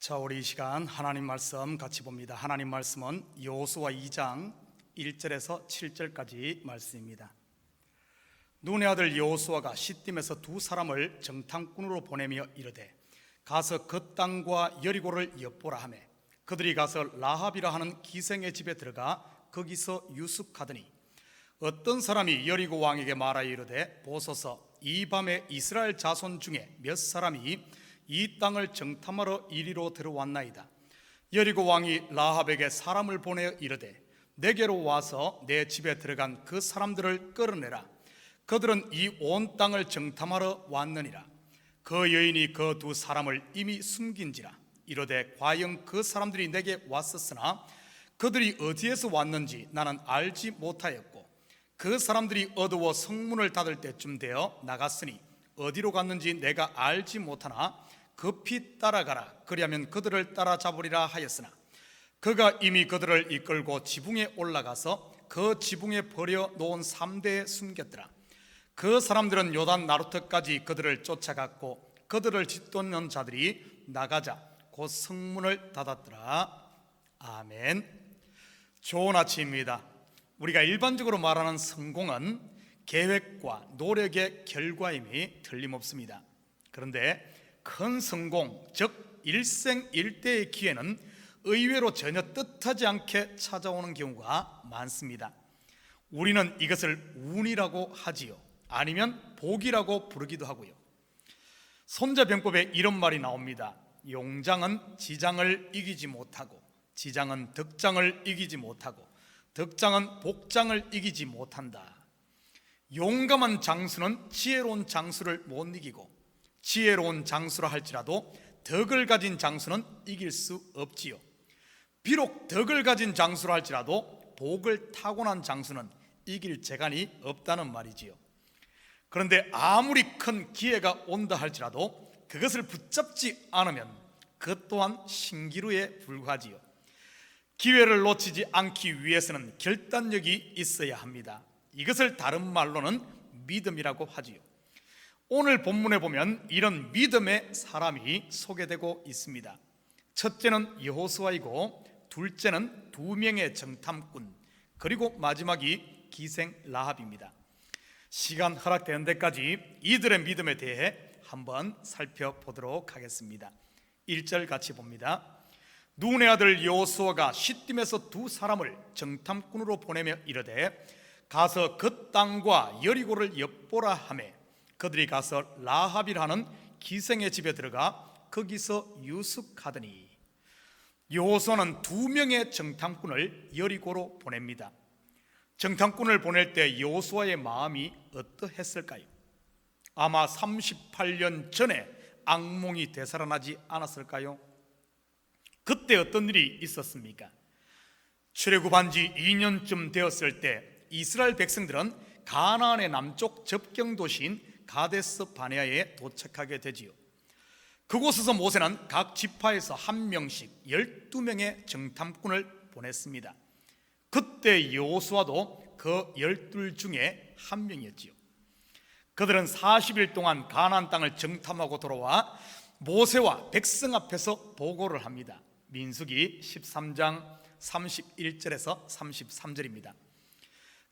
자, 우리 이 시간 하나님 말씀 같이 봅니다. 하나님 말씀은 여호수아 2장 1절에서 7절까지 말씀입니다. 눈의 아들 여호수아가 시딤에서 두 사람을 정탐꾼으로 보내며 이르되 가서 그 땅과 여리고를 엿보라 하매 그들이 가서 라합이라 하는 기생의 집에 들어가 거기서 유숙하더니 어떤 사람이 여리고 왕에게 말하여 이르되 보소서 이 밤에 이스라엘 자손 중에 몇 사람이 이 땅을 정탐하러 이리로 들어왔나이다. 여리고 왕이 라합에게 사람을 보내어 이르되 내게로 와서 내 집에 들어간 그 사람들을 끌어내라. 그들은 이 온 땅을 정탐하러 왔느니라. 그 여인이 그 두 사람을 이미 숨긴지라. 이르되 과연 그 사람들이 내게 왔었으나 그들이 어디에서 왔는지 나는 알지 못하였고 그 사람들이 어두워 성문을 닫을 때쯤 되어 나갔으니 어디로 갔는지 내가 알지 못하나 급히 따라가라. 그리하면 그들을 따라잡으리라 하였으나 그가 이미 그들을 이끌고 지붕에 올라가서 그 지붕에 버려 놓은 삼대에 숨겼더라. 그 사람들은 요단 나루터까지 그들을 쫓아갔고 그들을 짓돋는 자들이 나가자 곧 성문을 닫았더라. 아멘. 좋은 아침입니다. 우리가 일반적으로 말하는 성공은 계획과 노력의 결과임이 틀림없습니다. 그런데 큰 성공 즉 일생일대의 기회는 의외로 전혀 뜻하지 않게 찾아오는 경우가 많습니다. 우리는 이것을 운이라고 하지요. 아니면 복이라고 부르기도 하고요. 손자병법에 이런 말이 나옵니다. 용장은 지장을 이기지 못하고 지장은 덕장을 이기지 못하고 덕장은 복장을 이기지 못한다. 용감한 장수는 지혜로운 장수를 못 이기고 지혜로운 장수라 할지라도 덕을 가진 장수는 이길 수 없지요 비록 덕을 가진 장수라 할지라도 복을 타고난 장수는 이길 재간이 없다는 말이지요 그런데 아무리 큰 기회가 온다 할지라도 그것을 붙잡지 않으면 그 또한 신기루에 불과하지요. 기회를 놓치지 않기 위해서는 결단력이 있어야 합니다. 이것을 다른 말로는 믿음이라고 하지요. 오늘 본문에 보면 이런 믿음의 사람이 소개되고 있습니다. 첫째는 여호수아이고 둘째는 두 명의 정탐꾼 그리고 마지막이 기생 라합입니다. 시간 허락되는 데까지 이들의 믿음에 대해 한번 살펴보도록 하겠습니다. 1절 같이 봅니다. 눈의 아들 여호수아가 시딤에서 두 사람을 정탐꾼으로 보내며 이르되 가서 그 땅과 여리고를 엿보라 하매 그들이 가서 라합이라는 기생의 집에 들어가 거기서 유숙하더니 여호수아는 두 명의 정탐꾼을 여리고로 보냅니다. 정탐꾼을 보낼 때 여호수아의 마음이 어떠했을까요? 아마 38년 전에 악몽이 되살아나지 않았을까요? 그때 어떤 일이 있었습니까? 출애굽한 지 2년쯤 되었을 때 이스라엘 백성들은 가나안의 남쪽 접경 도시인 가데스 바네아에 도착하게 되지요. 그곳에서 모세는 각 지파에서 한 명씩 12명의 정탐꾼을 보냈습니다. 그때 여호수아도 그 열둘 중에 한 명이었지요. 그들은 40일 동안 가나안 땅을 정탐하고 돌아와 모세와 백성 앞에서 보고를 합니다. 민수기 13장 31절에서 33절입니다.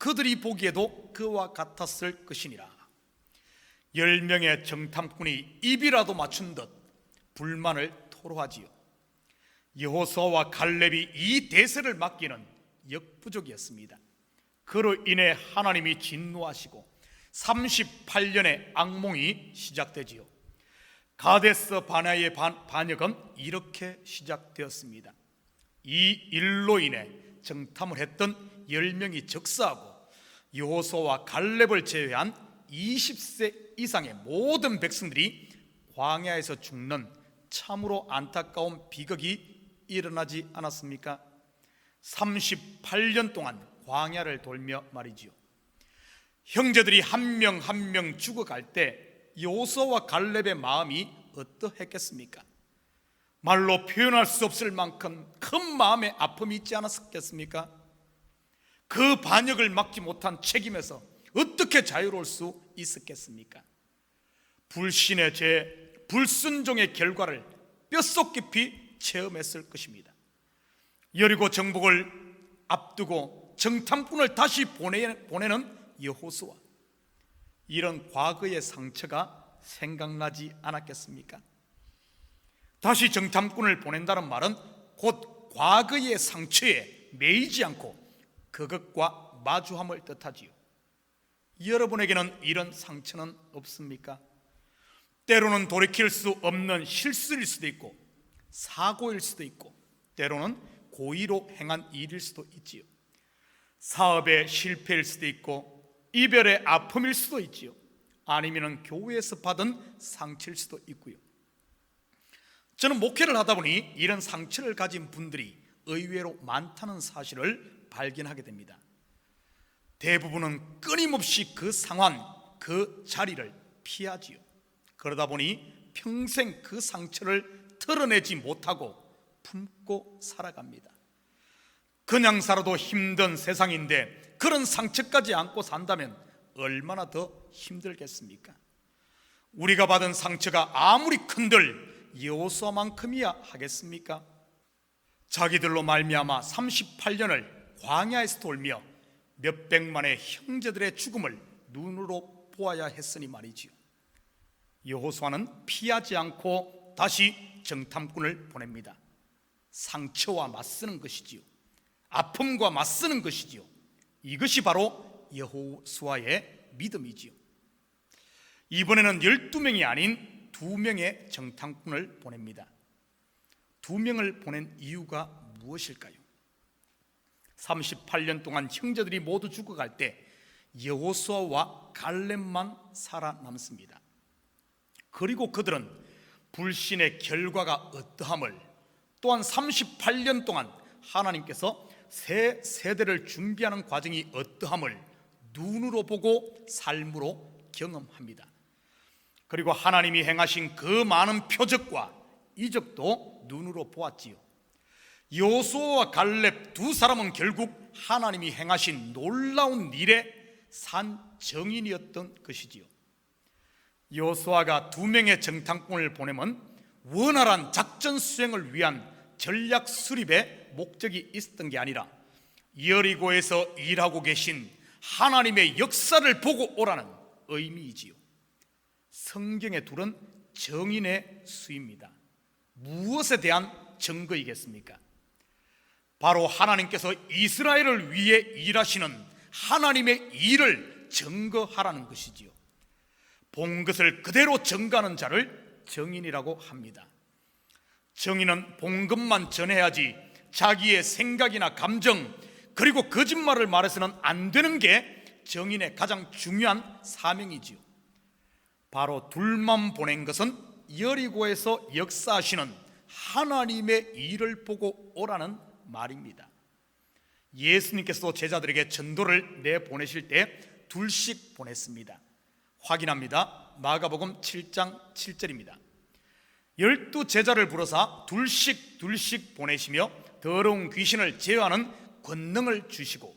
그들이 보기에도 그와 같았을 것이니라 열 명의 정탐꾼이 입이라도 맞춘 듯 불만을 토로하지요 여호수아와 갈렙이 이 대세를 맡기는 역부족이었습니다. 그로 인해 하나님이 진노하시고 38년의 악몽이 시작되지요. 가데스 바나의 반역은 이렇게 시작되었습니다. 이 일로 인해 정탐을 했던 10명이 적사하고 여호수아와 갈렙을 제외한 20세 이상의 모든 백성들이 광야에서 죽는 참으로 안타까운 비극이 일어나지 않았습니까? 38년 동안 광야를 돌며 말이지요. 형제들이 한 명 한 명 죽어갈 때 요소와 갈렙의 마음이 어떠했겠습니까? 말로 표현할 수 없을 만큼 큰 마음의 아픔이 있지 않았겠습니까? 그 반역을 막지 못한 책임에서 어떻게 자유로울 수 있었겠습니까? 불신의 죄, 불순종의 결과를 뼛속 깊이 체험했을 것입니다. 여리고 정복을 앞두고 정탐꾼을 다시 보내, 보내는 여호수아 이런 과거의 상처가 생각나지 않았겠습니까? 다시 정탐꾼을 보낸다는 말은 곧 과거의 상처에 매이지 않고 그것과 마주함을 뜻하지요. 여러분에게는 이런 상처는 없습니까? 때로는 돌이킬 수 없는 실수일 수도 있고 사고일 수도 있고 때로는 고의로 행한 일일 수도 있지요. 사업의 실패일 수도 있고 이별의 아픔일 수도 있지요. 아니면은 교회에서 받은 상처일 수도 있고요. 저는 목회를 하다 보니 이런 상처를 가진 분들이 의외로 많다는 사실을 발견하게 됩니다. 대부분은 끊임없이 그 상황, 그 자리를 피하지요. 그러다 보니 평생 그 상처를 털어내지 못하고 품고 살아갑니다. 그냥 살아도 힘든 세상인데 그런 상처까지 안고 산다면 얼마나 더 힘들겠습니까? 우리가 받은 상처가 아무리 큰들 여호수아만큼이야 하겠습니까? 자기들로 말미암아 38년을 광야에서 돌며 몇백만의 형제들의 죽음을 눈으로 보아야 했으니 말이지요. 여호수아는 피하지 않고 다시 정탐꾼을 보냅니다. 상처와 맞서는 것이지요. 아픔과 맞서는 것이지요. 이것이 바로 여호수아의 믿음이지요. 이번에는 12명이 아닌 두 명의 정탐꾼을 보냅니다. 두 명을 보낸 이유가 무엇일까요? 38년 동안 형제들이 모두 죽어갈 때 여호수아와 갈렙만 살아남습니다. 그리고 그들은 불신의 결과가 어떠함을 또한 38년 동안 하나님께서 새 세대를 준비하는 과정이 어떠함을 눈으로 보고 삶으로 경험합니다. 그리고 하나님이 행하신 그 많은 표적과 이적도 눈으로 보았지요. 요수아와 갈렙 두 사람은 결국 하나님이 행하신 놀라운 일의 산 정인이었던 것이지요. 요수아가 두 명의 정탐꾼을 보내면 원활한 작전 수행을 위한 전략 수립의 목적이 있었던 게 아니라 여리고에서 일하고 계신 하나님의 역사를 보고 오라는 의미이지요. 성경의 둘은 정인의 수입니다. 무엇에 대한 증거이겠습니까? 바로 하나님께서 이스라엘을 위해 일하시는 하나님의 일을 증거하라는 것이지요. 본 것을 그대로 증가하는 자를 정인이라고 합니다. 정인은 본 것만 전해야지 자기의 생각이나 감정 그리고 거짓말을 말해서는 안 되는 게 정인의 가장 중요한 사명이지요. 바로 둘만 보낸 것은 여리고에서 역사하시는 하나님의 일을 보고 오라는 말입니다. 예수님께서 제자들에게 전도를 내 보내실 때 둘씩 보냈습니다. 확인합니다. 마가복음 7장 7절입니다. 열두 제자를 불러사 둘씩 둘씩 보내시며 더러운 귀신을 제어하는 권능을 주시고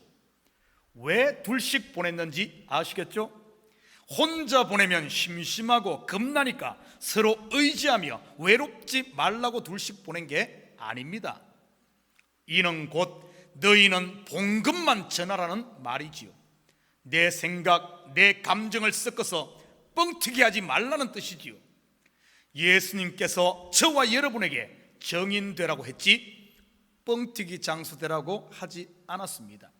왜 둘씩 보냈는지 아시겠죠? 혼자 보내면 심심하고 겁나니까 서로 의지하며 외롭지 말라고 둘씩 보낸 게 아닙니다. 이는 곧 너희는 본 것만 전하라는 말이지요. 내 생각, 내 감정을 섞어서 뻥튀기 하지 말라는 뜻이지요. 예수님께서 저와 여러분에게 정인되라고 했지 뻥튀기 장수되라고 하지 않았습니다.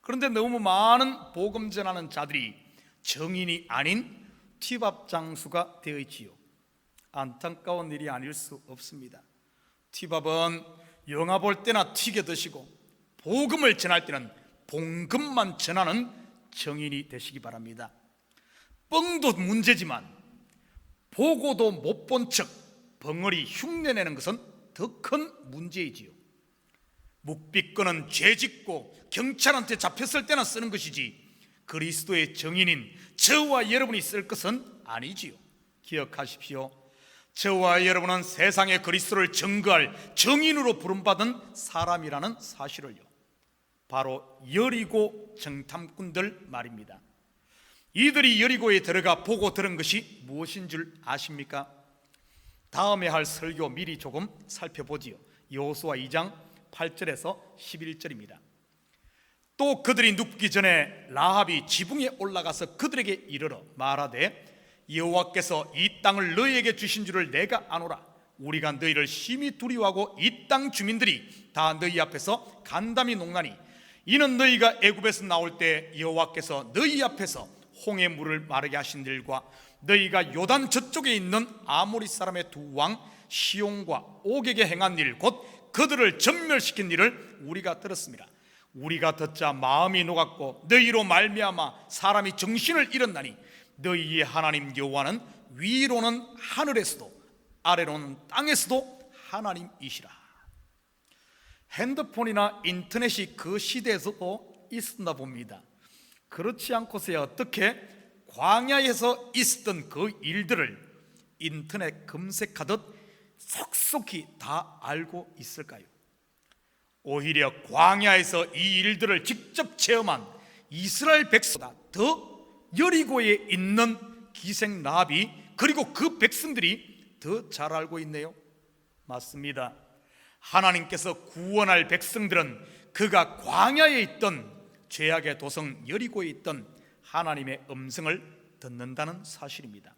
그런데 너무 많은 복음 전하는 자들이 정인이 아닌 튀밥 장수가 되어 있지요. 안타까운 일이 아닐 수 없습니다. 튀밥은 영화 볼 때나 튀겨 드시고 복음을 전할 때는 봉급만 전하는 정인이 되시기 바랍니다. 뻥도 문제지만 보고도 못 본 척, 벙어리 흉내내는 것은 더 큰 문제이지요. 묵비권은 죄짓고 경찰한테 잡혔을 때나 쓰는 것이지 그리스도의 정인인 저와 여러분이 쓸 것은 아니지요. 기억하십시오. 저와 여러분은 세상의 그리스도를 증거할 정인으로 부름받은 사람이라는 사실을요. 바로 여리고 정탐꾼들 말입니다. 이들이 여리고에 들어가 보고 들은 것이 무엇인 줄 아십니까? 다음에 할 설교 미리 조금 살펴보지요. 여호수아 2장 8절에서 11절입니다. 또 그들이 눕기 전에 라합이 지붕에 올라가서 그들에게 이르러 말하되 여호와께서 이 땅을 너희에게 주신 줄을 내가 아노라 우리가 너희를 심히 두려워하고 이 땅 주민들이 다 너희 앞에서 간담이 농나니 이는 너희가 애굽에서 나올 때 여호와께서 너희 앞에서 홍해 물을 마르게 하신 일과 너희가 요단 저쪽에 있는 아모리 사람의 두 왕 시온과 옥에게 행한 일 곧 그들을 전멸시킨 일을 우리가 들었습니다. 우리가 듣자 마음이 녹았고 너희로 말미암아 사람이 정신을 잃었나니 너희의 하나님 여호와는 위로는 하늘에서도 아래로는 땅에서도 하나님이시라. 핸드폰이나 인터넷이 그 시대에서도 있었나 봅니다. 그렇지 않고서야 어떻게 광야에서 있었던 그 일들을 인터넷 검색하듯 속속히 다 알고 있을까요? 오히려 광야에서 이 일들을 직접 체험한 이스라엘 백성보다 더 여리고에 있는 기생 라합이 그리고 그 백성들이 더 잘 알고 있네요. 맞습니다. 하나님께서 구원할 백성들은 그가 광야에 있던 죄악의 도성 여리고에 있던 하나님의 음성을 듣는다는 사실입니다.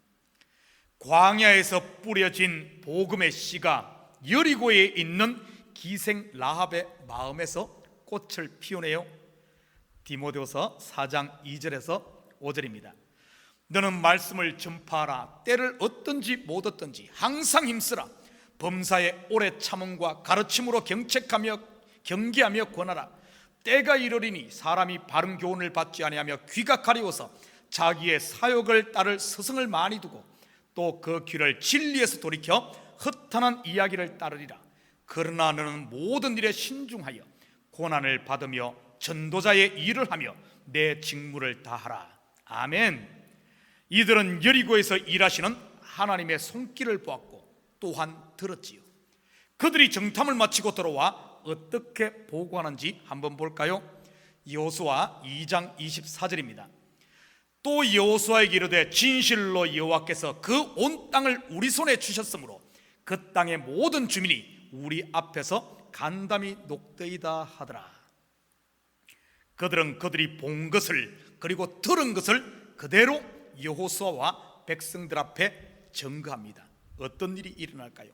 광야에서 뿌려진 복음의 씨가 여리고에 있는 기생 라합의 마음에서 꽃을 피우네요. 디모데후서 4장 2절에서 5절입니다. 너는 말씀을 전파하라. 때를 얻든지 못 얻든지 항상 힘쓰라. 범사의 오래 참음과 가르침으로 경책하며 경계하며 권하라. 때가 이르리니 사람이 바른 교훈을 받지 아니하며 귀가 가리워서 자기의 사욕을 따를 스승을 많이 두고 또 그 귀를 진리에서 돌이켜 허탄한 이야기를 따르리라. 그러나 너는 모든 일에 신중하여 고난을 받으며 전도자의 일을 하며 내 직무를 다하라. 아멘. 이들은 여리고에서 일하시는 하나님의 손길을 보았고 또한 들었지요. 그들이 정탐을 마치고 들어와 어떻게 보고하는지 한번 볼까요? 여호수아 2장 24절입니다. 또 여호수아에게 이르되 진실로 여호와께서 그 온 땅을 우리 손에 주셨으므로 그 땅의 모든 주민이 우리 앞에서 간담이 녹더이다 하더라. 그들은 그들이 본 것을 그리고 들은 것을 그대로 여호수아와 백성들 앞에 증거합니다. 어떤 일이 일어날까요?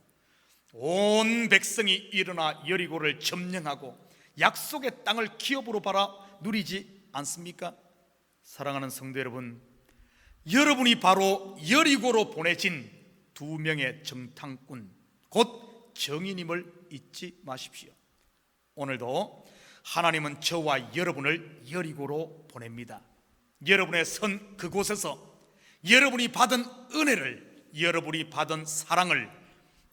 온 백성이 일어나 여리고를 점령하고 약속의 땅을 기업으로 바라 누리지 않습니까? 사랑하는 성도 여러분, 여러분이 바로 여리고로 보내진 두 명의 정탐꾼, 곧 정인임을 잊지 마십시오. 오늘도 하나님은 저와 여러분을 여리고로 보냅니다. 여러분의 선 그곳에서 여러분이 받은 은혜를, 여러분이 받은 사랑을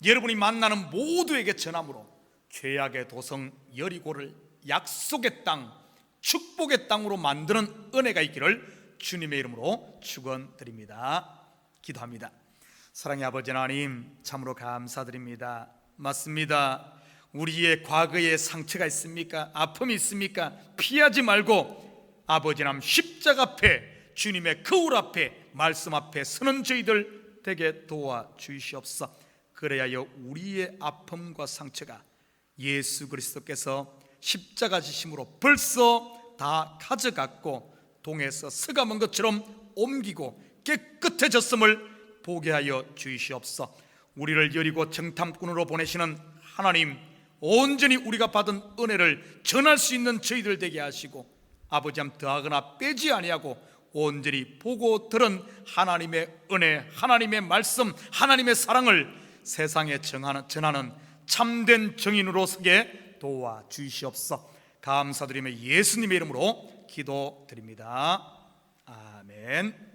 여러분이 만나는 모두에게 전함으로 죄악의 도성 여리고를 약속의 땅, 축복의 땅으로 만드는 은혜가 있기를 주님의 이름으로 축원드립니다. 기도합니다. 사랑의 아버지 하나님 참으로 감사드립니다. 맞습니다. 우리의 과거에 상처가 있습니까? 아픔이 있습니까? 피하지 말고 아버지 남 십자가 앞에 주님의 거울 앞에 말씀 앞에 서는 저희들 되게 도와 주시옵소서. 그래야여 우리의 아픔과 상처가 예수 그리스도께서 십자가 지심으로 벌써 다 가져갔고 동에서 서감은 것처럼 옮기고 깨끗해졌음을 보게 하여 주시옵소서. 우리를 여리고 정탐꾼으로 보내시는 하나님 온전히 우리가 받은 은혜를 전할 수 있는 저희들 되게 하시고 아버지 함 더하거나 빼지 아니하고 온전히 보고 들은 하나님의 은혜, 하나님의 말씀, 하나님의 사랑을 세상에 전하는 참된 정인으로 서게 도와 주시옵소서. 감사드리며 예수님의 이름으로 기도드립니다. 아멘.